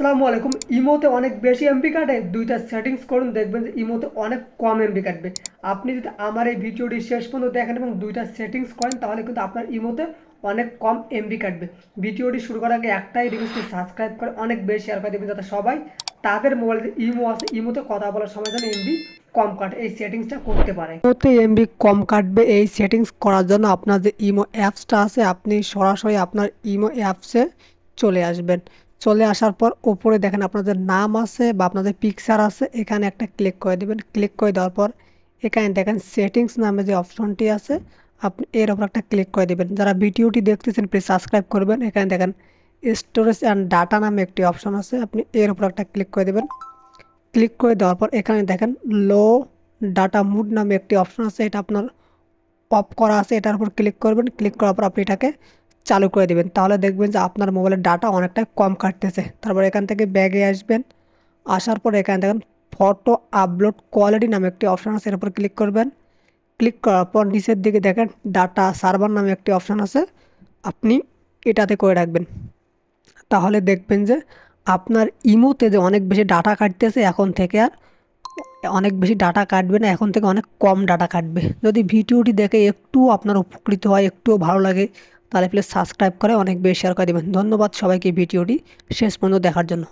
আসসালামু আলাইকুম। ইমোতে অনেক বেশি এমবি কাটে, দুইটা সেটিংস করুন, দেখবেন যে ইমোতে অনেক কম এমবি কাটবে। আপনি যদি আমার এই ভিডিওটি শেষ পর্যন্ত দেখেন এবং দুইটা সেটিংস করেন, তাহলে কিন্তু আপনার ইমোতে অনেক কম এমবি কাটবে। ভিডিওটি শুরু করার আগে একটাই রিকোয়েস্ট সাবস্ক্রাইব করে অনেক বেশি শেয়ার করে দেবেন যাতে সবাই তাদের মোবাইলে ইমো আছে, ইমোতে কথা বলার সময় যেন এমবি কম কাটে, এই সেটিংসটা করতে পারে। ইমোতে এমবি কম কাটবে, এই সেটিংস করার জন্য আপনার যে ইমো অ্যাপসটা আছে, আপনি সরাসরি আপনার ইমো অ্যাপসে চলে আসবেন। চলে আসার পর ওপরে দেখেন আপনাদের নাম আছে বা আপনাদের পিকচার আছে, এখানে একটা ক্লিক করে দেবেন। ক্লিক করে দেওয়ার পর এখানে দেখেন সেটিংস নামে যে অপশনটি আছে, আপনি এর ওপর একটা ক্লিক করে দেবেন। যারা ভিডিওটি দেখতেছেন প্লিজ সাবস্ক্রাইব করবেন। এখানে দেখেন স্টোরেজ অ্যান্ড ডাটা নামে একটি অপশন আছে, আপনি এর ওপর একটা ক্লিক করে দেবেন। ক্লিক করে দেওয়ার পর এখানে দেখেন লো ডাটা মুড নামে একটি অপশন আছে, এটা আপনার অফ করা আছে, এটার উপর ক্লিক করবেন। ক্লিক করার পর আপনি এটাকে চালু করে দেবেন। তাহলে দেখবেন যে আপনার মোবাইলের ডাটা অনেকটা কম কাটতেছে। তারপর এখান থেকে ব্যাগে আসবেন। আসার পর এখানে দেখেন ফটো আপলোড কোয়ালিটি নামে একটি অপশান আছে, এর উপর ক্লিক করবেন। ক্লিক করার পর নিচের দিকে দেখেন ডাটা সার্ভার নামে একটি অপশান আছে। আপনি এটাতে করে রাখবেন। তাহলে দেখবেন যে আপনার ইমোতে যে অনেক বেশি ডাটা কাটতেছে, এখন থেকে আর অনেক বেশি ডাটা কাটবে না, এখন থেকে অনেক কম ডাটা কাটবে। যদি ভিডিওটি দেখে একটু আপনার উপকৃত হয়, একটুও ভালো লাগে তাহলে প্লিজ সাবস্ক্রাইব করে অনেক বেশি শেয়ার করে দেবেন। ধন্যবাদ সবাইকে ভিডিওটি শেষ পর্যন্ত দেখার জন্য।